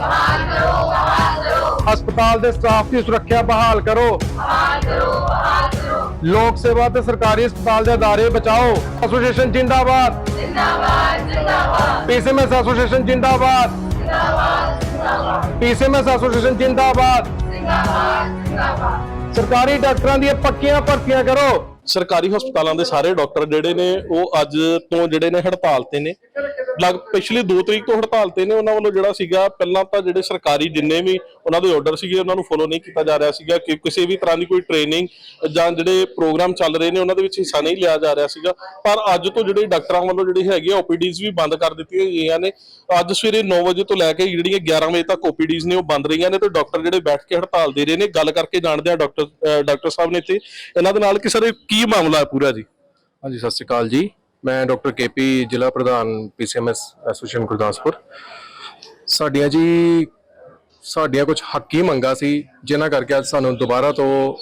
ਬਹਾਲ ਕਰੋ ਬਹਾਲ ਕਰੋ ਹਸਪਤਾਲ ਦੇ ਸਟਾਫ ਦੀ ਸੁਰੱਖਿਆ ਬਹਾਲ ਕਰੋ। ਬਹਾਲ ਕਰੋ ਬਹਾਲ ਕਰੋ ਲੋਕ ਸੇਵਾ ਤੇ ਸਰਕਾਰੀ ਹਸਪਤਾਲ ਦੇ ਅਦਾਰੇ ਬਚਾਓ। ਐਸੋਸੀਏਸ਼ਨ ਜਿੰਦਾਬਾਦ। ਜ਼ਿੰਦਾਬਾਦ ਜ਼ਿੰਦਾਬਾਦ ਪੀਸੀਐਮਐਸ ਐਸੋਸੀਏਸ਼ਨ ਜਿੰਦਾਬਾਦ। ਜ਼ਿੰਦਾਬਾਦ ਜ਼ਿੰਦਾਬਾਦ ਪੀਸੀਐਮਐਸ ਐਸੋਸੀਏਸ਼ਨ ਜਿੰਦਾਬਾਦ ਜ਼ਿੰਦਾਬਾਦ ਜ਼ਿੰਦਾਬਾਦ। ਸਰਕਾਰੀ ਡਾਕਟਰਾਂ ਦੀਆਂ ਪੱਕੀਆਂ ਭਰਤੀਆਂ ਕਰੋ। ਸਰਕਾਰੀ ਹਸਪਤਾਲਾਂ ਦੇ ਸਾਰੇ ਡਾਕਟਰ ਜਿਹੜੇ ਨੇ, ਉਹ ਅੱਜ ਤੋਂ ਜਿਹੜੇ ਨੇ ਹੜਤਾਲ ਤੇ ਨੇ। ਲਗ ਪਿਛਲੀ 2 ਤਰੀਕ ਤੋਂ ਹੜਤਾਲ ਤੇ ਨੇ, ਉਹਨਾਂ ਵੱਲੋਂ ਜਿਹੜਾ ਸੀਗਾ, ਪਹਿਲਾਂ ਤਾਂ ਜਿਹੜੇ ਸਰਕਾਰੀ ਜਿੰਨੇ ਵੀ ਉਹਨਾਂ ਦੇ ਆਰਡਰ ਸੀਗੇ, ਉਹਨਾਂ ਨੂੰ ਫੋਲੋ ਨਹੀਂ ਕੀਤਾ ਜਾ ਰਿਹਾ ਸੀਗਾ ਕਿ ਕਿਸੇ ਵੀ ਤਰ੍ਹਾਂ ਦੀ ਕੋਈ ਟ੍ਰੇਨਿੰਗ ਜਾਂ ਜਿਹੜੇ ਪ੍ਰੋਗਰਾਮ ਚੱਲ ਰਹੇ ਨੇ, ਉਹਨਾਂ ਦੇ ਵਿੱਚ ਹਿੱਸਾ ਨਹੀਂ ਲਿਆ ਜਾ ਰਿਹਾ ਸੀਗਾ। ਪਰ ਅੱਜ ਤੋਂ ਜਿਹੜੇ ਡਾਕਟਰਾਂ ਵੱਲੋਂ ਜਿਹੜੀ ਹੈਗੀ ਓਪੀਡੀਜ਼ ਵੀ ਬੰਦ ਕਰ ਦਿੱਤੀਆਂ ਗਈਆਂ ਨੇ। ਅੱਜ ਸਵੇਰੇ 9 ਵਜੇ ਤੋਂ ਲੈ ਕੇ ਜਿਹੜੀਆਂ 11 ਵਜੇ ਤੱਕ ਓਪੀਡੀਜ਼ ਨੇ, ਉਹ ਬੰਦ ਰਹੀਆਂ ਨੇ ਤੇ ਡਾਕਟਰ ਜਿਹੜੇ ਬੈਠ ਕੇ ਹੜਤਾਲ ਦੇ ਰਹੇ ਨੇ, ਗੱਲ ਕਰਕੇ ਜਾਣਦੇ ਆ ਡਾਕਟਰ ਡਾਕਟਰ ਸਾਹਿਬ ਨੇ ਇੱਥੇ। ਇਹਨਾਂ ਦੇ ਨਾਲ ਕਿ ਸਰ ਕੀ ਮਾਮਲਾ ਹੈ ਪੂਰਾ ਜੀ? ਹਾਂਜੀ, ਸਤਿ ਸ਼੍ਰੀ ਅਕਾਲ ਜੀ। ਮੈਂ ਡਾਕਟਰ ਕੇਪੀ ਜ਼ਿਲ੍ਹਾ ਪ੍ਰਧਾਨ ਪੀਸੀਐਮਐਸ ਐਸੋਸੀਏਸ਼ਨ ਗੁਰਦਾਸਪੁਰ। ਸਾਡੀਆਂ ਜੀ, ਸਾਡੀਆਂ ਕੁਝ ਹੱਕੀ ਮੰਗਾਂ ਸੀ, ਜਿਨ੍ਹਾਂ ਕਰਕੇ ਅੱਜ ਸਾਨੂੰ ਦੁਬਾਰਾ ਤੋਂ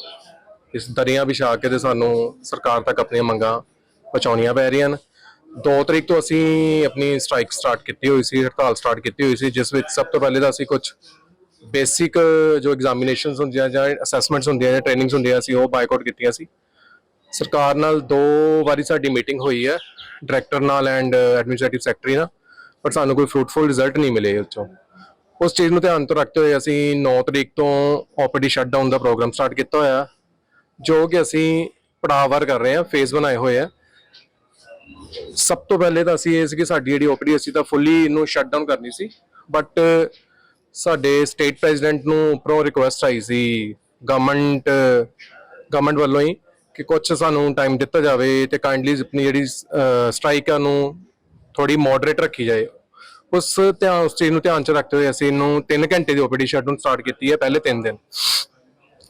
ਇਸ ਦਰਿਆ ਵਿਛਾ ਕੇ ਤੇ ਸਾਨੂੰ ਸਰਕਾਰ ਤੱਕ ਆਪਣੀਆਂ ਮੰਗਾਂ ਪਹੁੰਚਾਉਣੀਆਂ ਪੈ ਰਹੀਆਂ ਹਨ। 2 ਤਰੀਕ ਤੋਂ ਅਸੀਂ ਆਪਣੀ ਸਟ੍ਰਾਈਕ ਸਟਾਰਟ ਕੀਤੀ ਹੋਈ ਸੀ, ਹੜਤਾਲ ਸਟਾਰਟ ਕੀਤੀ ਹੋਈ ਸੀ, ਜਿਸ ਵਿੱਚ ਸਭ ਤੋਂ ਪਹਿਲੇ ਤਾਂ ਅਸੀਂ ਕੁਝ ਬੇਸਿਕ ਜੋ ਐਗਜ਼ਾਮੀਨੇਸ਼ਨਸ ਹੁੰਦੀਆਂ ਜਾਂ ਅਸੈਸਮੈਂਟਸ ਹੁੰਦੀਆਂ ਜਾਂ ਟ੍ਰੇਨਿੰਗਸ ਹੁੰਦੀਆਂ ਸੀ, ਉਹ ਬਾਈਕਾਟ ਕੀਤੀਆਂ ਸੀ। ਸਰਕਾਰ ਨਾਲ ਦੋ ਵਾਰੀ ਸਾਡੀ ਮੀਟਿੰਗ ਹੋਈ ਹੈ ਡਾਇਰੈਕਟਰ ਨਾਲ ਐਂਡ ਐਡਮਿਨਿਸਟ੍ਰੇਟਿਵ ਸੈਕਟਰੀ ਨਾਲ, ਪਰ ਸਾਨੂੰ ਕੋਈ ਫਰੂਟਫੁਲ ਰਿਜ਼ਲਟ ਨਹੀਂ ਮਿਲੇ ਉੱਚੋਂ ਉਸ ਚੀਜ਼ ਨੂੰ ਧਿਆਨ ਤੋਂ ਰੱਖਦੇ ਹੋਏ ਅਸੀਂ 9 ਤਰੀਕ ਤੋਂ ਓਪੀਡੀ ਸ਼ਟਡਾਊਨ ਦਾ ਪ੍ਰੋਗਰਾਮ ਸਟਾਰਟ ਕੀਤਾ ਹੋਇਆ, ਜੋ ਕਿ ਅਸੀਂ ਪੜਾਅਵਾਰ ਕਰ ਰਹੇ ਹਾਂ ਫੇਜ਼ ਬਣਾਏ ਹੋਏ ਆ। ਸਭ ਤੋਂ ਪਹਿਲੇ ਤਾਂ ਅਸੀਂ ਇਹ ਸੀ ਕਿ ਸਾਡੀ ਜਿਹੜੀ ਓਪੀਡੀ ਅਸੀਂ ਤਾਂ ਫੁੱਲੀ ਇਹਨੂੰ ਸ਼ਟਡਾਊਨ ਕਰਨੀ ਸੀ ਬਟ ਸਾਡੇ ਸਟੇਟ ਪ੍ਰੈਜ਼ੀਡੈਂਟ ਨੂੰ ਉੱਪਰੋਂ ਰਿਕੁਐਸਟ ਆਈ ਸੀ ਗਵਰਨਮੈਂਟ ਗਵਰਨਮੈਂਟ ਵੱਲੋਂ ਹੀ। ਕਿ ਕੁਝ ਸਾਨੂੰ ਟਾਈਮ ਦਿੱਤਾ ਜਾਵੇ ਤੇ ਕਾਈਂਡਲੀ ਆਪਣੀ ਜਿਹੜੀ ਸਟ੍ਰਾਈਕ ਆ ਨੂੰ ਥੋੜੀ ਮੋਡਰੇਟ ਰੱਖੀ ਜਾਏ। ਉਸ ਧਿਆਨ, ਉਸ ਚੀਜ਼ ਨੂੰ ਧਿਆਨ ਚ ਰੱਖਦੇ ਹੋਏ ਅਸੀਂ ਇਹਨੂੰ 3 ਘੰਟੇ ਦੀ ਓਪੀਡੀ ਸ਼ਟਡਾਊਨ ਸਟਾਰਟ ਕੀਤੀ ਹੈ ਪਹਿਲੇ 3 ਦਿਨ।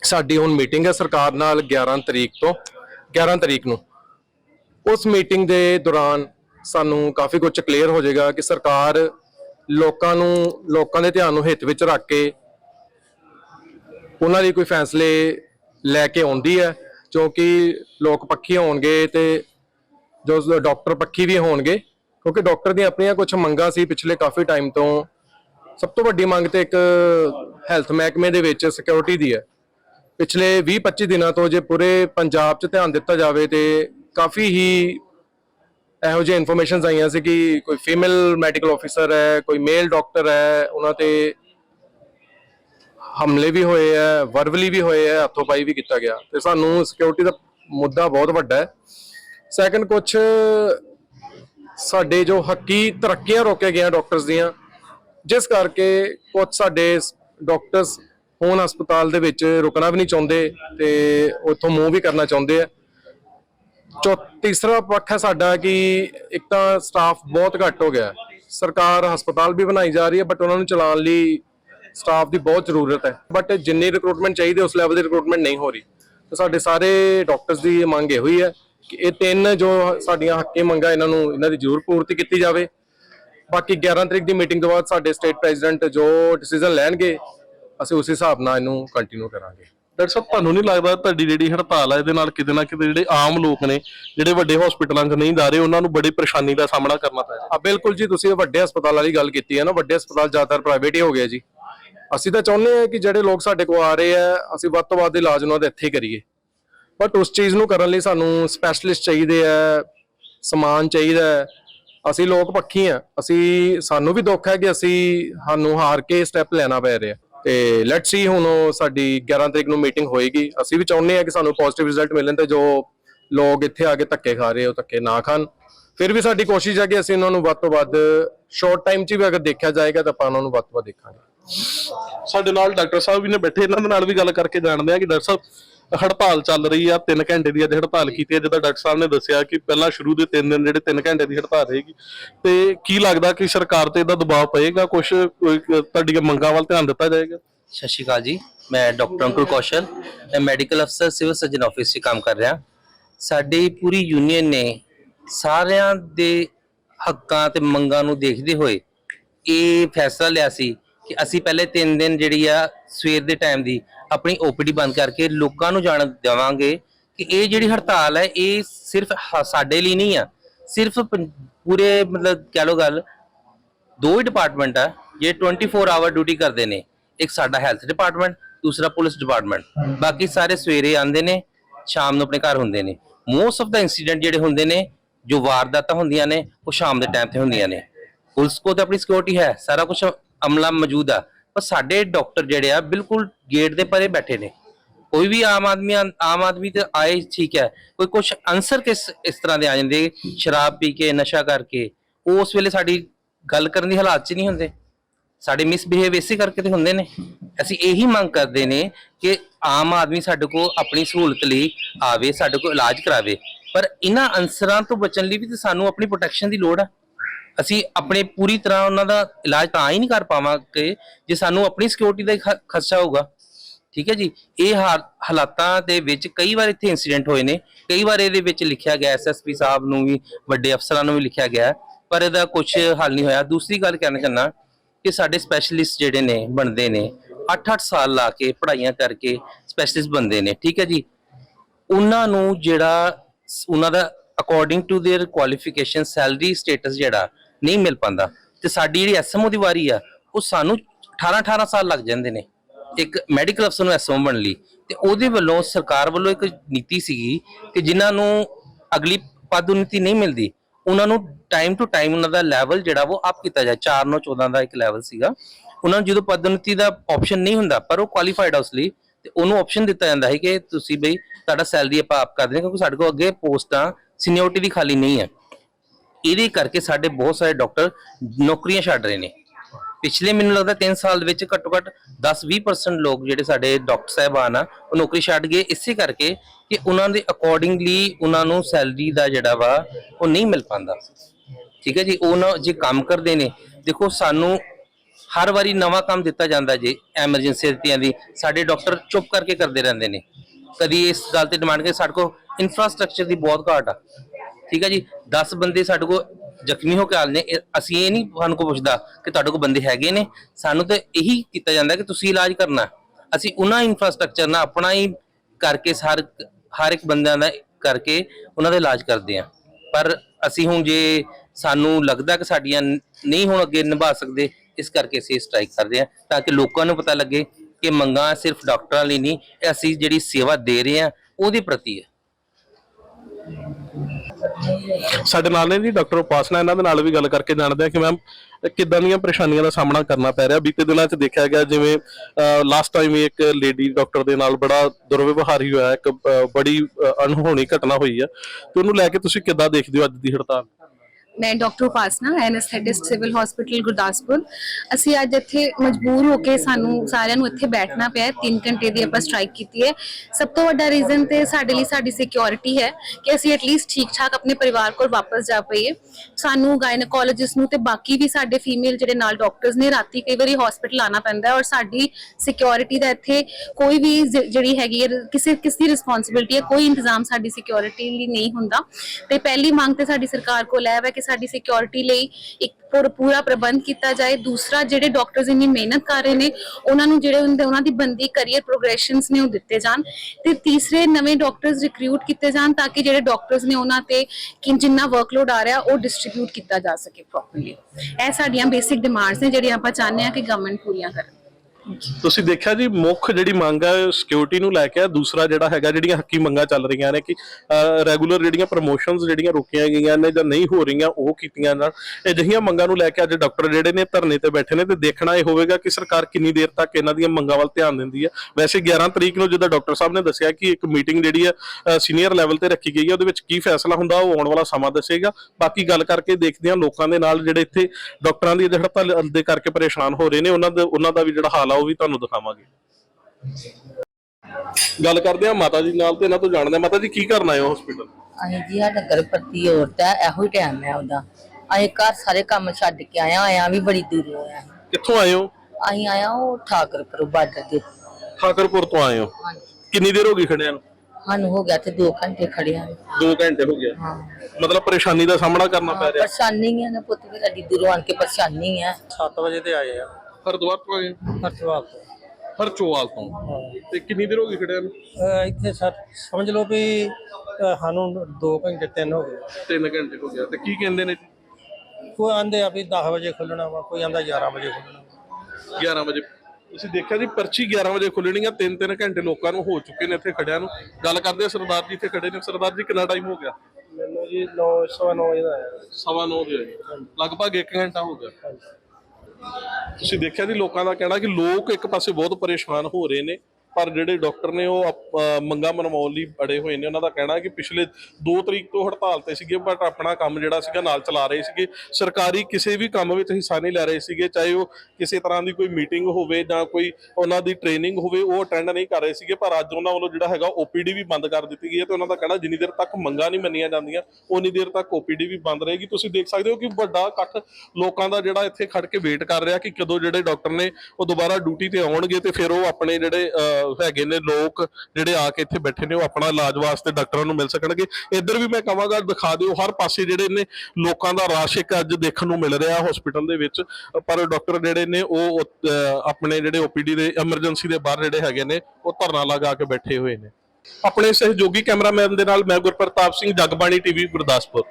ਸਾਡੀ ਹੁਣ ਮੀਟਿੰਗ ਹੈ ਸਰਕਾਰ ਨਾਲ 11 ਤਰੀਕ ਤੋਂ 11 ਤਰੀਕ ਨੂੰ। ਉਸ ਮੀਟਿੰਗ ਦੇ ਦੌਰਾਨ ਸਾਨੂੰ ਕਾਫੀ ਕੁਝ ਕਲੀਅਰ ਹੋ ਜਾਏਗਾ ਕਿ ਸਰਕਾਰ ਲੋਕਾਂ ਨੂੰ, ਲੋਕਾਂ ਦੇ ਧਿਆਨ ਨੂੰ ਹਿੱਤ ਵਿੱਚ ਰੱਖ ਕੇ ਉਹਨਾਂ ਲਈ ਕੋਈ ਫੈਸਲੇ ਲੈ ਕੇ ਆਉਂਦੀ ਹੈ। ਜੋ ਕਿ ਲੋਕ ਪੱਖੀ ਹੋਣਗੇ ਤੇ ਜੋ ਡਾਕਟਰ ਪੱਖੀ ਵੀ ਹੋਣਗੇ, ਕਿਉਂਕਿ ਡਾਕਟਰ ਦੀਆਂ ਆਪਣੀਆਂ ਕੁਝ ਮੰਗਾਂ ਸੀ ਪਿਛਲੇ ਕਾਫੀ ਟਾਈਮ ਤੋਂ। ਸਭ ਤੋਂ ਵੱਡੀ ਮੰਗ ਤੇ ਇੱਕ ਹੈਲਥ ਮਹਿਕਮੇ ਦੇ ਵਿੱਚ ਸਿਕਿਉਰਿਟੀ ਦੀ ਹੈ। ਪਿਛਲੇ 20-25 ਦਿਨਾਂ ਤੋਂ ਜੇ ਪੂਰੇ ਪੰਜਾਬ 'ਚ ਧਿਆਨ ਦਿੱਤਾ ਜਾਵੇ ਤੇ ਕਾਫੀ ਹੀ ਇਹੋ ਜਿਹੇ ਇਨਫੋਰਮੇਸ਼ਨਸ ਆਈਆਂ ਸੀ ਕਿ ਕੋਈ ਫੀਮੇਲ ਮੈਡੀਕਲ ਆਫੀਸਰ ਹੈ, ਕੋਈ ਮੇਲ ਡਾਕਟਰ ਹੈ, ਉਹਨਾਂ ਤੇ ਹਮਲੇ ਵੀ ਹੋਏ ਆ ਵਰਬਲੀ ਵੀ ਹੋਏ ਆ, ਹੱਥੋਂ ਪਾਈ ਵੀ ਕੀਤਾ ਗਿਆ। ਤੇ ਸਾਨੂੰ ਸਿਕਿਉਰਿਟੀ ਦਾ ਮੁੱਦਾ ਬਹੁਤ ਵੱਡਾ ਹੈ। ਸੈਕੰਡ ਕੁਝ ਸਾਡੇ ਜੋ ਹੱਕੀ ਤਰੱਕੀਆਂ ਰੋਕੇ ਗਈਆਂ ਡਾਕਟਰਸ ਦੀਆਂ, ਜਿਸ ਕਰਕੇ ਕੁਝ ਸਾਡੇ ਡਾਕਟਰਸ ਹੁਣ ਹਸਪਤਾਲ ਦੇ ਵਿੱਚ ਰੁਕਣਾ ਵੀ ਨਹੀਂ ਚਾਹੁੰਦੇ ਤੇ ਉੱਥੋਂ ਮੂਵ ਵੀ ਕਰਨਾ ਚਾਹੁੰਦੇ ਆ। ਚੌ ਤੀਸਰਾ ਪੱਖ ਹੈ ਸਾਡਾ ਕਿ ਇੱਕ ਤਾਂ ਸਟਾਫ ਬਹੁਤ ਘੱਟ ਹੋ ਗਿਆ। ਸਰਕਾਰ ਹਸਪਤਾਲ ਵੀ ਬਣਾਈ ਜਾ ਰਹੀ ਹੈ ਬਟ ਉਹਨਾਂ ਨੂੰ ਚਲਾਉਣ ਲਈ ਸਟਾਫ ਦੀ ਬਹੁਤ ਜ਼ਰੂਰਤ ਹੈ। ਬਟ ਜਿੰਨੀ ਰਿਕਰੂਟਮੈਂਟ ਚਾਹੀਦੀ ਉਸ ਲੈਵਲ ਦੀ ਰਿਕਰੂਟਮੈਂਟ ਨਹੀਂ ਹੋ ਰਹੀ। ਤੇ ਸਾਡੇ ਸਾਰੇ ਡਾਕਟਰਸ ਦੀ ਮੰਗ ਇਹੋ ਹੀ ਹੈ ਕਿ ਇਹ ਤਿੰਨ ਜੋ ਸਾਡੀਆਂ ਹੱਕੀ ਮੰਗਾਂ ਇਹਨਾਂ ਨੂੰ ਇਹਨਾਂ ਦੀ ਜ਼ਰੂਰ ਪੂਰਤੀ ਕੀਤੀ ਜਾਵੇ। ਬਾਕੀ 11 ਤਰੀਕ ਦੀ ਮੀਟਿੰਗ ਤੋਂ ਬਾਅਦ ਸਾਡੇ ਸਟੇਟ ਪ੍ਰੈਜ਼ੀਡੈਂਟ ਜੋ ਡਿਸੀਜਨ ਲੈਣਗੇ ਅਸੀਂ ਉਸ ਹਿਸਾਬ ਨਾਲ ਇਹਨੂੰ ਕੰਟੀਨਿਊ ਕਰਾਂਗੇ। ਡਾਕਟਰ ਸਾਹਿਬ ਤੁਹਾਨੂੰ ਨਹੀਂ ਲੱਗਦਾ ਤੁਹਾਡੀ ਜਿਹੜੀ ਹੜਤਾਲ ਹੈ ਇਹਦੇ ਨਾਲ ਕਿਤੇ ਨਾ ਕਿਤੇ ਜਿਹੜੇ ਆਮ ਲੋਕ ਨੇ ਜਿਹੜੇ ਵੱਡੇ ਹਸਪੀਟਲਾਂ 'ਚ ਨਹੀਂ ਜਾ ਰਹੇ ਉਹਨਾਂ ਨੂੰ ਬੜੀ ਪਰੇਸ਼ਾਨੀ ਦਾ ਸਾਹਮਣਾ ਕਰਨਾ ਪੈ ਰਿਹਾ? ਆ ਬਿਲਕੁਲ ਜੀ ਤੁਸੀਂ ਵੱਡੇ ਹਸਪਤਾਲ ਵਾਲੀ ਗੱਲ ਕੀਤੀ ਹੈ ਨਾ ਵੱਡੇ ਹਸਪਤਾਲ ਜ਼ਿਆਦਾਤਰ ਪ੍ਰਾਈਵੇਟ ਹੀ ਹੋ ਗਏ ਜੀ। ਅਸੀਂ ਤਾਂ ਚਾਹੁੰਦੇ ਹਾਂ ਕਿ ਜਿਹੜੇ ਲੋਕ ਸਾਡੇ ਕੋਲ ਆ ਰਹੇ ਆ, ਅਸੀਂ ਵੱਧ ਤੋਂ ਵੱਧ ਇਲਾਜ ਉਹਨਾਂ ਦਾ ਇੱਥੇ ਹੀ ਕਰੀਏ। ਬਟ ਉਸ ਚੀਜ਼ ਨੂੰ ਕਰਨ ਲਈ ਸਾਨੂੰ ਸਪੈਸ਼ਲਿਸਟ ਚਾਹੀਦੇ ਆ, ਸਮਾਨ ਚਾਹੀਦਾ ਹੈ। ਅਸੀਂ ਲੋਕ ਪੱਖੀ ਆ। ਅਸੀਂ, ਸਾਨੂੰ ਵੀ ਦੁੱਖ ਹੈ ਕਿ ਅਸੀਂ ਸਾਨੂੰ ਹਾਰ ਕੇ ਸਟੈਪ ਲੈਣਾ ਪੈ ਰਿਹਾ। ਤੇ ਲੈਟਸ ਸੀ ਹੁਣ ਸਾਡੀ 11 ਤਰੀਕ ਨੂੰ ਮੀਟਿੰਗ ਹੋਏਗੀ। ਅਸੀਂ ਵੀ ਚਾਹੁੰਦੇ ਆ ਕਿ ਸਾਨੂੰ ਪੋਜ਼ਿਟਿਵ ਰਿਜ਼ਲਟ ਮਿਲਣ ਤੇ ਜੋ ਲੋਕ ਇੱਥੇ ਆ ਕੇ ਧੱਕੇ ਖਾ ਰਹੇ ਉਹ ਧੱਕੇ ਨਾ ਖਾਣ। ਫਿਰ ਵੀ ਸਾਡੀ ਕੋਸ਼ਿਸ਼ ਹੈ ਕਿ ਅਸੀਂ ਉਹਨਾਂ ਨੂੰ ਵੱਧ ਤੋਂ ਵੱਧ ਸ਼ਾਰਟ ਟਾਈਮ 'ਚ ਵੀ ਅਗਰ ਦੇਖਿਆ ਜਾਏਗਾ ਤਾਂ ਆਪਾਂ ਉਹਨਾਂ ਨੂੰ ਵੱਧ ਤੋਂ ਵੱਧ ਦੇਖਾਂਗੇ। ਸਾਡੇ ਨਾਲ ਡਾਕਟਰ ਸਾਹਿਬ ਵੀ ਨੇ ਬੈਠੇ, ਇਹਨਾਂ ਦੇ ਨਾਲ ਵੀ ਗੱਲ ਕਰਕੇ ਜਾਣਦੇ ਆ ਕਿ ਡਾਕਟਰ ਸਾਹਿਬ, ਹੜਤਾਲ ਚੱਲ ਰਹੀ ਆ 3 ਘੰਟੇ ਦੀ ਅੱਜ ਹੜਤਾਲ ਕੀਤੀ ਹੈ, ਜਿੱਦਾਂ ਡਾਕਟਰ ਸਾਹਿਬ ਨੇ ਦੱਸਿਆ ਕਿ ਪਹਿਲਾਂ ਸ਼ੁਰੂ ਦੇ 3 ਦਿਨ ਜਿਹੜੇ 3 ਘੰਟੇ ਦੀ ਹੜਤਾਲ ਰਹੇਗੀ। ਤੇ ਕੀ ਲੱਗਦਾ ਕਿ ਸਰਕਾਰ ਤੇ ਇਹਦਾ ਦਬਾਅ ਪਏਗਾ? ਕੁਝ ਤੁਹਾਡੀਆਂ ਮੰਗਾਂ ਵੱਲ ਧਿਆਨ ਦਿੱਤਾ ਜਾਏਗਾ? ਸਤਿ ਸ਼੍ਰੀ ਅਕਾਲ ਜੀ, ਮੈਂ ਡਾਕਟਰ ਅੰਕੁਰ ਕੌਸ਼ਲ, ਮੈਂ ਮੈਡੀਕਲ ਅਫਸਰ, ਸਿਵਲ ਸਰਜਨ ਆਫਿਸ 'ਚ ਕੰਮ ਕਰ ਰਿਹਾ। ਸਾਡੀ ਪੂਰੀ ਯੂਨੀਅਨ ਨੇ ਸਾਰਿਆਂ ਦੇ ਹੱਕਾਂ ਤੇ ਮੰਗਾਂ ਨੂੰ ਦੇਖਦੇ ਹੋਏ ਇਹ ਫੈਸਲਾ ਲਿਆ ਸੀ ਕਿ ਅਸੀਂ ਪਹਿਲੇ 3 ਦਿਨ ਜਿਹੜੀ ਆ ਸਵੇਰ ਦੇ ਟਾਈਮ ਦੀ ਆਪਣੀ ਓਪੀਡੀ ਬੰਦ ਕਰਕੇ ਲੋਕਾਂ ਨੂੰ ਜਾਣ ਦੇਵਾਂਗੇ ਕਿ ਇਹ ਜਿਹੜੀ ਹੜਤਾਲ ਹੈ, ਇਹ ਸਿਰਫ ਹ- ਸਾਡੇ ਲਈ ਨਹੀਂ ਆ, ਸਿਰਫ ਪੰ- ਪੂਰੇ ਮਤਲਬ ਕਹਿ ਲੋ ਗੱਲ, ਦੋ ਹੀ ਡਿਪਾਰਟਮੈਂਟ ਆ ਜੇ 24 ਆਵਰ ਡਿਊਟੀ ਕਰਦੇ ਨੇ। ਇੱਕ ਸਾਡਾ ਹੈਲਥ ਡਿਪਾਰਟਮੈਂਟ ਦੂਸਰਾ ਪੁਲਿਸ ਡਿਪਾਰਟਮੈਂਟ ਬਾਕੀ ਸਾਰੇ ਸਵੇਰੇ ਆਉਂਦੇ ਨੇ, ਸ਼ਾਮ ਨੂੰ ਆਪਣੇ ਘਰ ਹੁੰਦੇ ਨੇ। ਮੋਸਟ ਆਫ ਦਾ ਇਨਸੀਡੈਂਟ ਜਿਹੜੇ ਹੁੰਦੇ ਨੇ, ਜੋ ਵਾਰਦਾਤਾਂ ਹੁੰਦੀਆਂ ਨੇ, ਉਹ ਸ਼ਾਮ ਦੇ ਟਾਈਮ ਤੇ ਹੁੰਦੀਆਂ ਨੇ। ਪੁਲਿਸ ਕੋਲ ਤਾਂ ਆਪਣੀ ਸਿਕਿਉਰਿਟੀ ਹੈ, ਸਾਰਾ ਕੁਝ ਅਮਲਾ ਮੌਜੂਦ ਆ। ਪਰ ਸਾਡੇ ਡਾਕਟਰ ਜਿਹੜੇ ਆ, ਬਿਲਕੁਲ ਗੇਟ ਦੇ ਪਰੇ ਬੈਠੇ ਨੇ। ਕੋਈ ਵੀ ਆਮ ਆਦਮੀ ਆਮ ਆਦਮੀ ਤੇ ਆਏ ਠੀਕ ਹੈ। ਕੋਈ ਕੁਝ ਅਨਸਰ ਕਿਸ, ਇਸ ਤਰ੍ਹਾਂ ਦੇ ਆ ਜਾਂਦੇ ਸ਼ਰਾਬ ਪੀ ਕੇ, ਨਸ਼ਾ ਕਰਕੇ। ਉਹ ਉਸ ਵੇਲੇ ਸਾਡੀ ਗੱਲ ਕਰਨ ਦੀ ਹਾਲਾਤ 'ਚ ਨਹੀਂ ਹੁੰਦੇ। ਸਾਡੇ ਮਿਸਬਿਹੇਵ ਇਸੇ ਕਰਕੇ ਤੇ ਹੁੰਦੇ ਨੇ। ਅਸੀਂ ਇਹੀ ਮੰਗ ਕਰਦੇ ਨੇ ਕਿ ਆਮ ਆਦਮੀ ਸਾਡੇ ਕੋਲ ਆਪਣੀ ਸਹੂਲਤ ਲਈ ਆਵੇ, ਸਾਡੇ ਕੋਲ ਇਲਾਜ ਕਰਾਵੇ। ਪਰ ਇਹਨਾਂ ਅਨਸਰਾਂ ਤੋਂ ਬਚਣ ਲਈ ਵੀ ਤੇ ਸਾਨੂੰ ਆਪਣੀ ਪ੍ਰੋਟੈਕਸ਼ਨ ਦੀ ਲੋੜ ਆ। ਅਸੀਂ ਆਪਣੇ ਪੂਰੀ ਤਰ੍ਹਾਂ ਉਹਨਾਂ ਦਾ ਇਲਾਜ ਤਾਂ ਹੀ ਨਹੀਂ ਕਰ ਪਾਵਾਂਗੇ ਜੇ ਸਾਨੂੰ ਆਪਣੀ ਸਿਕਿਉਰਿਟੀ ਦਾ ਹੀ ਖ- ਖਦਸ਼ਾ ਹੋਊਗਾ ਠੀਕ ਹੈ ਜੀ ਇਹ ਹਾਲ- ਹਾਲਾਤਾਂ ਦੇ ਵਿੱਚ ਕਈ ਵਾਰ ਇੱਥੇ ਇਨਸੀਡੈਂਟ ਹੋਏ ਨੇ ਕਈ ਵਾਰ ਇਹਦੇ ਵਿੱਚ ਲਿਖਿਆ ਗਿਆ ਐਸਐਸਪੀ ਸਾਹਿਬ ਨੂੰ ਵੀ ਵੱਡੇ ਅਫਸਰਾਂ ਨੂੰ ਵੀ ਲਿਖਿਆ ਗਿਆ ਪਰ ਇਹਦਾ ਕੁਝ ਹੱਲ ਨਹੀਂ ਹੋਇਆ ਦੂਸਰੀ ਗੱਲ ਕਹਿਣਾ ਚਾਹੁੰਦਾ ਕਿ ਸਾਡੇ ਸਪੈਸ਼ਲਿਸਟ ਜਿਹੜੇ ਨੇ ਬਣਦੇ ਨੇ 8-8 ਸਾਲ ਲਾ ਕੇ ਪੜ੍ਹਾਈਆਂ ਕਰਕੇ ਸਪੈਸ਼ਲਿਸਟ ਬਣਦੇ ਨੇ ਠੀਕ ਹੈ ਜੀ ਉਹਨਾਂ ਨੂੰ ਜਿਹੜਾ ਸ- ਉਹਨਾਂ ਦਾ according to their qualification salary status ਜਿਹੜਾ ਨਹੀਂ ਮਿਲ ਪਾਂਦਾ ਤੇ ਸਾਡੀ ਜਿਹੜੀ ਐਸਐਮਓ ਦੀ ਵਾਰੀ ਆ, ਉਹ ਸਾਨੂੰ 18 18 ਸਾਲ ਲੱਗ ਜਾਂਦੇ ਨੇ। ਇੱਕ ਮੈਡੀਕਲ ਅਫਸਰ ਨੂੰ ਐਸਐਮਓ ਬਣ ਲਈ। ਤੇ ਉਹਦੇ ਵੱਲੋਂ ਸਰਕਾਰ ਵੱਲੋਂ ਇੱਕ ਨੀਤੀ ਸੀਗੀ ਕਿ ਜਿਨ੍ਹਾਂ ਨੂੰ ਅਗਲੀ ਪਦਉਨਤੀ ਨਹੀਂ ਮਿਲਦੀ, ਉਹਨਾਂ ਨੂੰ ਟਾਈਮ ਟੂ ਟਾਈਮ ਉਹਨਾਂ ਦਾ ਲੈਵਲ ਜਿਹੜਾ ਉਹ ਅਪ ਕੀਤਾ ਜਾਏ। 4 9 14 ਦਾ ਇੱਕ ਲੈਵਲ ਸੀਗਾ। ਉਹਨਾਂ ਨੂੰ ਜਦੋਂ ਪਦਉਨਤੀ ਦਾ ਆਪਸ਼ਨ ਨਹੀਂ ਹੁੰਦਾ, ਪਰ ਉਹ ਕੁਆਲੀਫਾਈਡ ਆ ਉਸ ਲਈ, ਤੇ ਉਹਨੂੰ ਆਪਸ਼ਨ ਦਿੱਤਾ ਜਾਂਦਾ ਹੈ ਕਿ ਤੁਸੀਂ ਬਈ ਤੁਹਾਡਾ ਸੈਲਰੀ ਆਪਾਂ ਆਪ ਕਰਦੇ ਦਿੰਦੇ ਕਿਉਂਕਿ ਸਾਡੇ ਕੋਲ ਅੱਗੇ ਪੋਸਟਾਂ ਸੀਨੀਅਰਟੀ ਦੀ ਖਾਲੀ ਨਹੀਂ ਹੈ। ਇਹਦੇ ਕਰਕੇ ਸਾਡੇ ਬਹੁਤ ਸਾਰੇ ਡਾਕਟਰ ਨੌਕਰੀਆਂ ਛੱਡ ਰਹੇ ਨੇ। ਪਿਛਲੇ ਮੈਨੂੰ ਲੱਗਦਾ 3 ਸਾਲ ਦੇ ਵਿੱਚ ਘੱਟੋ ਘੱਟ 10-20% ਲੋਕ ਜਿਹੜੇ ਸਾਡੇ ਡਾਕਟਰ ਸਾਹਿਬਾਨ ਆ, ਉਹ ਨੌਕਰੀ ਛੱਡ ਗਏ। ਇਸੇ ਕਰਕੇ ਕਿ ਉਹਨਾਂ ਦੇ ਅਕੋਰਡਿੰਗਲੀ ਉਹਨਾਂ ਨੂੰ ਸੈਲਰੀ ਦਾ ਜਿਹੜਾ ਵਾ, ਉਹ ਨਹੀਂ ਮਿਲ ਪਾਉਂਦਾ। ਠੀਕ ਹੈ ਜੀ? ਉਹ ਨਾ ਜੇ ਕੰਮ ਕਰਦੇ ਨੇ, ਦੇਖੋ ਸਾਨੂੰ ਹਰ ਵਾਰੀ ਨਵਾਂ ਕੰਮ ਦਿੱਤਾ ਜਾਂਦਾ ਜੇ ਐਮਰਜੈਂਸੀ ਦਿੱਤੀਆਂ ਦੀ। ਸਾਡੇ ਡਾਕਟਰ ਚੁੱਪ ਕਰਕੇ ਕਰਦੇ ਰਹਿੰਦੇ ਨੇ। ਕਦੀ ਇਸ ਗੱਲ ਤੇ ਡਿਮਾਂਡ ਕਿ ਸਾਡੇ ਕੋਲ ਇਨਫਰਾਸਟ੍ਰਕਚਰ ਦੀ ਬਹੁਤ ਘਾਟ ਆ। ਠੀਕ ਹੈ ਜੀ? 10 ਬੰਦੇ ਸਾਡੇ ਕੋਲ ਜ਼ਖਮੀ ਹੋ ਕੇ ਆਲ ਨੇ। ਇਹ- ਅਸੀਂ ਇਹ ਨਹੀਂ ਸਾਨੂੰ ਕੋ ਪੁੱਛਦਾ ਕਿ ਤੁਹਾਡੇ ਕੋਲ ਬੰਦੇ ਹੈਗੇ ਨੇ। ਸਾਨੂੰ ਤਾਂ ਇਹੀ ਕੀਤਾ ਜਾਂਦਾ ਕਿ ਤੁਸੀਂ ਇਲਾਜ ਕਰਨਾ। ਅਸੀਂ ਉਹਨਾਂ ਇਨਫਰਾਸਟ੍ਰਕਚਰ ਨਾਲ ਆਪਣਾ ਹੀ ਕਰਕੇ ਹਰ ਹਰ ਇੱਕ ਬੰਦਿਆਂ ਦਾ ਕਰਕੇ ਉਹਨਾਂ ਦਾ ਇਲਾਜ ਕਰਦੇ ਆ ਪਰ ਅਸੀਂ ਹੁਣ ਜੇ ਸਾਨੂੰ ਲੱਗਦਾ ਕਿ ਸਾਡੀਆਂ ਨ- ਨਹੀਂ ਹੁਣ ਅੱਗੇ ਨਿਭਾ ਸਕਦੇ, ਇਸ ਕਰਕੇ ਅਸੀਂ ਸਟ੍ਰਾਈਕ ਕਰਦੇ ਆ ਤਾਂ ਕਿ ਲੋਕਾਂ ਨੂੰ ਪਤਾ ਲੱਗੇ ਕਿ ਮੰਗਾਂ ਸਿਰਫ ਡਾਕਟਰਾਂ ਲਈ ਨਹੀਂ, ਇਹ ਅਸੀਂ ਜਿਹੜੀ ਸੇਵਾ ਦੇ ਰਹੇ ਆ ਉਹਦੇ ਪ੍ਰਤੀ ਹੈ। ਸਾਡੇ ਨਾਲ ਨੇ ਜੀ ਡਾਕਟਰ ਉਪਾਸਨਾ, ਇਹਨਾਂ ਦੇ ਨਾਲ ਵੀ ਗੱਲ ਕਰਕੇ ਜਾਣਦੇ ਆ ਕਿ ਮੈਮ ਕਿੱਦਾਂ ਦੀਆਂ ਪਰੇਸ਼ਾਨੀਆਂ ਦਾ ਸਾਹਮਣਾ ਕਰਨਾ ਪੈ ਰਿਹਾ। ਬੀਤੇ ਦਿਨਾਂ 'ਚ ਦੇਖਿਆ ਗਿਆ ਜਿਵੇਂ ਲਾਸਟ ਟਾਈਮ ਇੱਕ ਲੇਡੀ ਡਾਕਟਰ ਦੇ ਨਾਲ ਬੜਾ ਦੁਰਵਿਵਹਾਰੀ ਹੋਇਆ, ਇੱਕ ਬੜੀ ਅਣਹੋਣੀ ਘਟਨਾ ਹੋਈ ਆ। ਤੇ ਉਹਨੂੰ ਲੈ ਕੇ ਤੁਸੀਂ ਕਿੱਦਾਂ ਦੇਖਦੇ ਹੋ ਅੱਜ ਦੀ ਹੜਤਾਲ? ਮੈਂ doctor Upasana anaesthetist civil hospital Gurdaspur. ਅਸੀਂ ਅੱਜ ਇੱਥੇ ਮਜਬੂਰ ਹੋ ਕੇ ਸਾਨੂੰ ਸਾਰਿਆਂ ਨੂੰ ਇੱਥੇ ਬੈਠਣਾ ਪਿਆ 3 ਘੰਟੇ ਦੀ ਆਪਾਂ ਸਟ੍ਰਾਈਕ ਕੀਤੀ ਹੈ। ਸਭ ਤੋਂ ਵੱਡਾ ਰੀਜ਼ਨ ਤੇ ਸਾਡੇ ਲਈ ਸਾਡੀ ਸਿਕਿਉਰਿਟੀ ਹੈ ਕਿ ਅਸੀਂ ਐਟਲੀਸਟ ਠੀਕ ਠਾਕ ਆਪਣੇ ਪਰਿਵਾਰ ਕੋਲ ਵਾਪਸ ਜਾ ਪਈਏ। ਸਾਨੂੰ ਗਾਇਨੋਕੋਲੋਜਿਸਟ ਨੂੰ ਤੇ ਬਾਕੀ ਵੀ ਸਾਡੇ ਫੀਮੇਲ ਜਿਹੜੇ ਨਾਲ ਡਾਕਟਰਸ ਨੇ, ਰਾਤੀ ਕਈ ਵਾਰੀ ਹਸਪੀਟਲ ਆਣਾ ਪੈਂਦਾ ਔਰ ਸਾਡੀ ਸਿਕਿਉਰਿਟੀ ਦਾ ਇੱਥੇ ਕੋਈ ਵੀ ਜਿਹੜੀ ਹੈਗੀ ਹੈ, ਕਿਸੇ, ਕਿਸ ਦੀ ਰਿਸਪੌਂਸਿਬਿਲਟੀ ਹੈ, ਕੋਈ ਇੰਤਜ਼ਾਮ ਸਾਡੀ ਸਿਕਿਉਰਿਟੀ ਲਈ ਨਹੀਂ ਹੁੰਦਾ। ਤੇ ਪਹਿਲੀ ਮੰਗ ਤੇ ਸਾਡੀ ਸਰਕਾਰ ਕੋਲ ਹੈ ਵਾ ਕਿ ਸਾਡੀ ਸਿਕਿਉਰਿਟੀ ਲਈ ਇੱਕ ਪੂਰ- ਪੂਰਾ ਪ੍ਰਬੰਧ ਕੀਤਾ ਜਾਏ। ਦੂਸਰਾ, ਜਿਹੜੇ ਡਾਕਟਰਸ ਇੰਨੀ ਮਿਹਨਤ ਕਰ ਰਹੇ ਨੇ, ਉਹਨਾਂ ਨੂੰ ਜਿਹੜੇ ਹੁੰਦੇ, ਉਹਨਾਂ ਦੀ ਬੰਦੀ ਕਰੀਅਰ ਪ੍ਰੋਗਰੈਸ਼ਨਸ ਨੇ, ਉਹ ਦਿੱਤੇ ਜਾਣ। ਤੇ ਤੀਸਰੇ, ਨਵੇਂ ਡਾਕਟਰਸ ਰਿਕਰੂਟ ਕੀਤੇ ਜਾਣ ਤਾਂ ਕਿ ਜਿਹੜੇ ਡਾਕਟਰਸ ਨੇ ਉਹਨਾਂ ਤੇ ਕਿ ਜਿੰਨਾ ਵਰਕਲੋਡ ਆ ਰਿਹਾ, ਉਹ ਡਿਸਟ੍ਰੀਬਿਊਟ ਕੀਤਾ ਜਾ ਸਕੇ ਪ੍ਰੋਪਰਲੀ ਇਹ ਸਾਡੀਆਂ ਬੇਸਿਕ ਡਿਮਾਂਡਸ ਨੇ, ਜਿਹੜੀਆਂ ਆਪਾਂ ਚਾਹੁੰਦੇ ਹਾਂ ਕਿ ਗਵਰਨਮੈਂਟ ਪੂਰੀਆਂ ਕਰੇ ਤੁਸੀਂ ਦੇਖਿਆ ਜੀ, ਮੁੱਖ ਜਿਹੜੀ ਮੰਗ ਹੈ ਸਿਕਿਉਰਿਟੀ ਨੂੰ ਲੈ ਕੇ ਹੈ। ਦੂਸਰਾ ਜਿਹੜਾ ਹੈਗਾ ਜਿਹੜੀਆਂ ਹੱਕੀ ਮੰਗਾਂ ਚੱਲ ਰਹੀਆਂ ਨੇ ਕਿ ਰੈਗੂਲਰ ਜਿਹੜੀਆਂ ਪ੍ਰਮੋਸ਼ਨਸ ਜਿਹੜੀਆਂ ਰੋਕੀਆਂ ਗਈਆਂ ਨੇ ਜਾਂ ਨਹੀਂ ਹੋ ਰਹੀਆਂ, ਉਹ ਕੀਤੀਆਂ ਜਾਣ ਅਜਿਹੀਆਂ ਮੰਗਾਂ ਨੂੰ ਲੈ ਕੇ ਅੱਜ ਡਾਕਟਰ ਜਿਹੜੇ ਨੇ ਧਰਨੇ ਤੇ ਬੈਠੇ ਨੇ ਤੇ ਦੇਖਣਾ ਇਹ ਹੋਵੇਗਾ ਕਿ ਸਰਕਾਰ ਕਿੰਨੀ ਦੇਰ ਤੱਕ ਇਹਨਾਂ ਦੀਆਂ ਮੰਗਾਂ ਵੱਲ ਧਿਆਨ ਦਿੰਦੀ ਹੈ ਵੈਸੇ 11 ਤਰੀਕ ਨੂੰ ਜਿੱਦਾਂ ਡਾਕਟਰ ਸਾਹਿਬ ਨੇ ਦੱਸਿਆ ਕਿ ਇੱਕ ਮੀਟਿੰਗ ਜਿਹੜੀ ਹੈ ਸੀਨੀਅਰ ਲੈਵਲ ਤੇ ਰੱਖੀ ਗਈ ਹੈ, ਉਹਦੇ ਵਿੱਚ ਕੀ ਫੈਸਲਾ ਹੁੰਦਾ ਉਹ ਆਉਣ ਵਾਲਾ ਸਮਾਂ ਦੱਸੇਗਾ ਬਾਕੀ ਗੱਲ ਕਰਕੇ ਦੇਖਦੇ ਹਾਂ ਲੋਕਾਂ ਦੇ ਨਾਲ ਜਿਹੜੇ ਇੱਥੇ ਡਾਕਟਰਾਂ ਦੀ ਹੜਤਾਲ ਦੇ ਕਰਕੇ ਪਰੇਸ਼ਾਨ ਹੋ ਰਹੇ ਨੇ, ਉਹਨਾਂ ਦਾ ਉਹਨਾਂ ਦਾ ਵੀ ਜਿਹੜਾ ਹਾਲ ਆ ਉਹ ਵੀ ਤੁਹਾਨੂੰ ਦਿਖਾਵਾਂਗੇ। ਗੱਲ ਕਰਦੇ ਹਾਂ ਮਾਤਾ ਜੀ ਨਾਲ ਤੇ ਇਹਨਾਂ ਤੋਂ ਜਾਣਦੇ ਮਾਤਾ ਜੀ ਕੀ ਕਰਨ ਆਏ ਹੋ ਹਸਪੀਟਲ ਅਸੀਂ ਜੀ ਸਾਡਾ ਗਰਭਵਤੀ ਔਰਤ ਹੈ ਇਹੋ ਹੀ ਟਾਈਮ ਹੈ ਉਹਦਾ। ਅਸੀਂ ਘਰ ਸਾਰੇ ਕੰਮ ਛੱਡ ਕੇ ਆਇਆ ਆਇਆ ਵੀ ਬੜੀ ਦੂਰੋਂ ਆਇਆ ਕਿੱਥੋਂ ਆਏ ਹੋ? ਅਸੀਂ ਆਇਆ ਉਹ ਠਾਕਰਪੁਰ ਬਾਰਡਰ ਦੇ ਠਾਕਰਪੁਰ ਤੋਂ ਆਏ ਹੋ। ਹਾਂਜੀ। ਕਿੰਨੀ ਦੇਰ ਹੋ ਗਈ ਖੜਿਆਂ ਨੂੰ? ਸਾਨੂੰ ਹੋ ਗਿਆ ਤੇ 2 ਘੰਟੇ ਖੜਿਆ 2 ਘੰਟੇ ਹੋ ਗਏ। ਹਾਂ। ਮਤਲਬ ਪਰੇਸ਼ਾਨੀ ਦਾ ਸਾਹਮਣਾ ਕਰਨਾ ਪੈ ਰਿਹਾ। ਪਰੇਸ਼ਾਨੀ ਹੈ ਨਾ ਪੁੱਤ ਵੀ ਸਾਡੀ ਦੂਰੋਂ ਆਣ ਕੇ ਪਰੇਸ਼ਾਨੀ ਹੈ। 7 ਵਜੇ ਤੇ ਆਏ ਆ। ਹਰਿਦੁਆਰ ਤੋਂ ਆਏ ਹੋ? ਤੋਂ। ਹਰਚੋਵਾਲ ਤੋਂ। ਤੇ ਕਿੰਨੀ ਦੇਰ ਹੋ ਗਈ ਖੜਿਆਂ ਨੂੰ? ਅਹ ਇੱਥੇ ਸਰ ਸਮਝ ਲਓ ਵੀ ਅਹ ਸਾਨੂੰ 2 ਘੰਟੇ 3 ਹੋ ਗਏ। 3 ਘੰਟੇ ਹੋ ਗਿਆ। ਤੇ ਕੀ ਕਹਿੰਦੇ ਨੇ? ਜੀ ਕੋਈ ਆਂਦੇ ਆ ਵੀ 10 ਵਜੇ ਖੁੱਲਣਾ ਵਾ ਕੋਈ ਆਂਦਾ 11 ਵਜੇ ਖੁੱਲਣਾ ਵਾ। 11 ਵਜੇ। ਤੁਸੀਂ ਦੇਖਿਆ ਜੀ ਪਰਚੀ 11 ਵਜੇ ਖੁੱਲਣੀ ਆ 3-3 ਘੰਟੇ ਲੋਕਾਂ ਨੂੰ ਹੋ ਚੁੱਕੇ ਨੇ ਇੱਥੇ ਖੜਿਆਂ ਨੂੰ। ਗੱਲ ਕਰਦੇ ਆ ਸਰਦਾਰ ਜੀ ਇੱਥੇ ਖੜੇ ਨੇ। ਸਰਦਾਰ ਜੀ ਕਿੰਨਾ ਟਾਈਮ ਹੋ ਗਿਆ? ਮੈਨੂੰ ਜੀ 9 9 ਵਜੇ ਦਾ ਆਇਆ। ਸਵਾ ਨੌ ਦੇ ਹੋਏ। ਲਗਭਗ 1 ਘੰਟਾ ਹੋ ਗਿਆ। ਤੁਸੀਂ ਦੇਖਿਆ ਜੀ ਲੋਕਾਂ ਦਾ ਕਹਿਣਾ ਕਿ ਲੋਕ ਇੱਕ ਪਾਸੇ ਬਹੁਤ ਪਰੇਸ਼ਾਨ ਹੋ ਰਹੇ ਨੇ ਪਰ ਜਿਹੜੇ ਡਾਕਟਰ ਨੇ ਉਹ ਅਪ- ਮੰਗਾਂ ਮਨਵਾਉਣ ਲਈ ਅੜੇ ਹੋਏ ਨੇ, ਉਹਨਾਂ ਦਾ ਕਹਿਣਾ ਕਿ ਪਿਛਲੇ 2 ਤਰੀਕ ਤੋਂ ਹੜਤਾਲ ਤੇ ਸੀਗੇ, ਬਟ ਆਪਣਾ ਕੰਮ ਜਿਹੜਾ ਸੀਗਾ ਨਾਲ ਚਲਾ ਰਹੇ ਸੀਗੇ। ਸਰਕਾਰੀ ਕਿਸੇ ਵੀ ਕੰਮ ਵਿੱਚ ਹਿੱਸਾ ਨਹੀਂ ਲੈ ਰਹੇ ਸੀਗੇ, ਚਾਹੇ ਉਹ ਕਿਸੇ ਤਰ੍ਹਾਂ ਦੀ ਕੋਈ ਮੀਟਿੰਗ ਹੋਵੇ ਜਾਂ ਕੋਈ ਉਹਨਾਂ ਦੀ ਟ੍ਰੇਨਿੰਗ ਹੋਵੇ, ਉਹ ਅਟੈਂਡ ਨਹੀਂ ਕਰ ਰਹੇ ਸੀਗੇ, ਪਰ ਅੱਜ ਉਹਨਾਂ ਵੱਲੋਂ ਜਿਹੜਾ ਹੈਗਾ ਓਪੀਡੀ ਵੀ ਬੰਦ ਕਰ ਦਿੱਤੀ ਗਈ ਹੈ ਤੇ ਉਹਨਾਂ ਦਾ ਕਹਿਣਾ ਜਿੰਨੀ ਦੇਰ ਤੱਕ ਮੰਗਾਂ ਨਹੀਂ ਮੰਨੀਆਂ ਜਾਂਦੀਆਂ ਉਨੀ ਦੇਰ ਤੱਕ ਓਪੀਡੀ ਵੀ ਬੰਦ ਰਹੇਗੀ। ਤੁਸੀਂ ਦੇਖ ਸਕਦੇ ਹੋ ਕਿ ਵੱਡਾ ਇਕੱਠ ਲੋਕਾਂ ਦਾ ਜਿਹੜਾ ਇੱਥੇ ਖੜ ਕੇ ਵੇਟ ਕਰ ਰਿਹਾ ਕਿ ਕਦੋਂ ਜਿਹੜੇ ਡਾਕਟਰ ਨੇ ਉਹ ਦੁਬਾਰਾ ਡਿਊਟੀ ਤੇ ਆਉਣਗੇ ਤੇ ਫਿਰ ਉਹ ਆਪਣੇ ਜਿਹੜੇ ਹੈਗੇ ਨੇ ਲੋਕ ਜਿਹੜੇ ਆ ਕੇ ਇੱਥੇ ਬੈਠੇ ਨੇ, ਉਹ ਆਪਣਾ ਇਲਾਜ ਵਾਸਤੇ ਡਾਕਟਰਾਂ ਨੂੰ ਮਿਲ ਸਕਣਗੇ। ਇੱਧਰ ਵੀ ਮੈਂ ਕਹਾਂਗਾ, ਦਿਖਾ ਦਿਓ, ਹਰ ਪਾਸੇ ਜਿਹੜੇ ਨੇ ਲੋਕਾਂ ਦਾ ਰਸ਼ ਇੱਕ ਅੱਜ ਦੇਖਣ ਨੂੰ ਮਿਲ ਰਿਹਾ ਹਸਪੀਟਲ ਦੇ ਵਿੱਚ। ਪਰ ਡਾਕਟਰ ਜਿਹੜੇ ਨੇ, ਉਹ ਆਪਣੇ ਜਿਹੜੇ ਓਪੀਡੀ ਦੇ ਐਮਰਜੈਂਸੀ ਦੇ ਬਾਹਰ ਜਿਹੜੇ ਹੈਗੇ ਨੇ, ਉਹ ਧਰਨਾ ਲਗਾ ਕੇ ਬੈਠੇ ਹੋਏ ਨੇ। ਆਪਣੇ ਸਹਿਯੋਗੀ ਕੈਮਰਾਮੈਨ ਦੇ ਨਾਲ ਮੈਂ ਗੁਰਪ੍ਰਤਾਪ ਸਿੰਘ, ਜਗਬਾਣੀ ਟੀਵੀ ਗੁਰਦਾਸਪੁਰ।